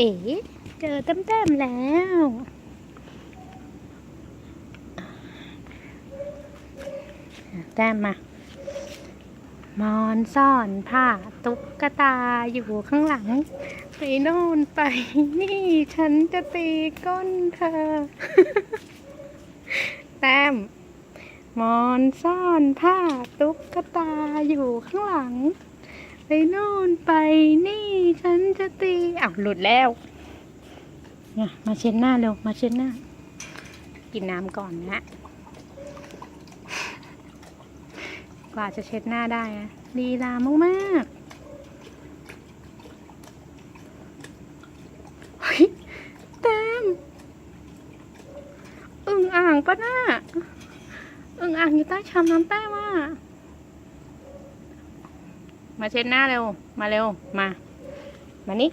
เอ๋เจอแต้มๆแล้วแต้มมามอนซ่อนผ้าตุ๊กตาอยู่ข้างหลัง ไปโน่นไปนี่ฉันจะตีก้นเธอ แต้มมอนซ่อนผ้าตุ๊กตาอยู่ข้างหลัง ไปโน่นไปนี่ ฉันจะตีอ้าวหลุดแล้วเนี่ยมาเช็ดหน้าเร็วมาเช็ดหน้า กินน้ำก่อนนะกว่าจะเช็ดหน้าได้อะลีลามากๆเฮ้ยแต้มอึ่งอ่างปะหน่ะอึ่งอ่างอยู่ใต้ชามน้ำแต้ว่ะมาเช็ดหน้าเร็ว มาเร็ว มา มานี่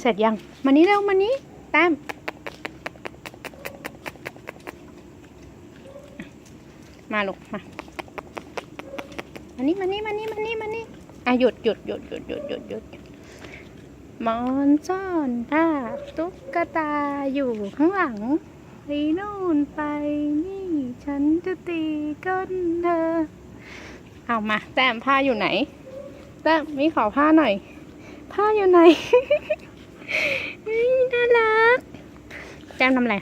เสร็จยัง มานี่เร็ว มานี่แต้มมาลูกมามานี่มานี่มานี่มานี่มานี่อะหยุดหยุดหยุดหยุดหยุดหยุดหยุดมอนซ่อนผ้าตุ๊กตาอยู่ข้างหลังไปนู่นไปนี่ ฉันจะตีก้นเธอ เอามาแต้มผ้าอยู่ไหนแต้มมีขอผ้าหน่อย ผ้าอยู่ไหนน่ารักแต้มทำอะไร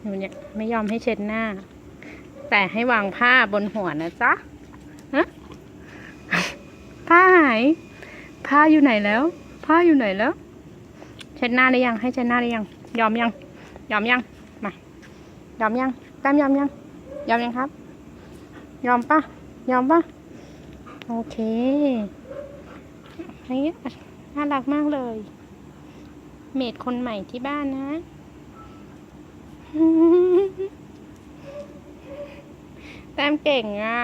หนูเนี่ยไม่ยอมให้เช็ดหน้า แต่ให้วางผ้าบนหัวนะจ๊ะฮะผ้าหายผ้าอยู่ไหนแล้ว ผ้าอยู่ไหนแล้ว เช็ดหน้าหรือยัง ให้เช็ดหน้าหรือยัง ยอมยัง ยอมยัง มา ยอมยังแต้มยอมยัง ยอมยังครับ ยอมปะยอมปะโอเค อันนี้น่ารักมากเลย เมดคนใหม่ที่บ้านนะแต้มเก่งอะ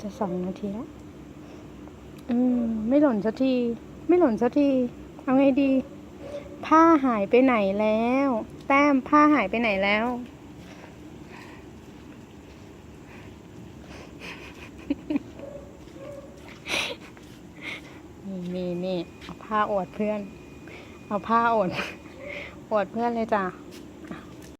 จะสองนาทีแล้ว อืม ไม่หล่นสักที ไม่หล่นสักที เอาไงดี ผ้าหายไปไหนแล้ว แต้มผ้าหายไปไหนแล้ว นี่นี่นี่เอา ผ้าอวดเพื่อน เอาผ้าอวดอวดเพื่อนเลยจ้ะ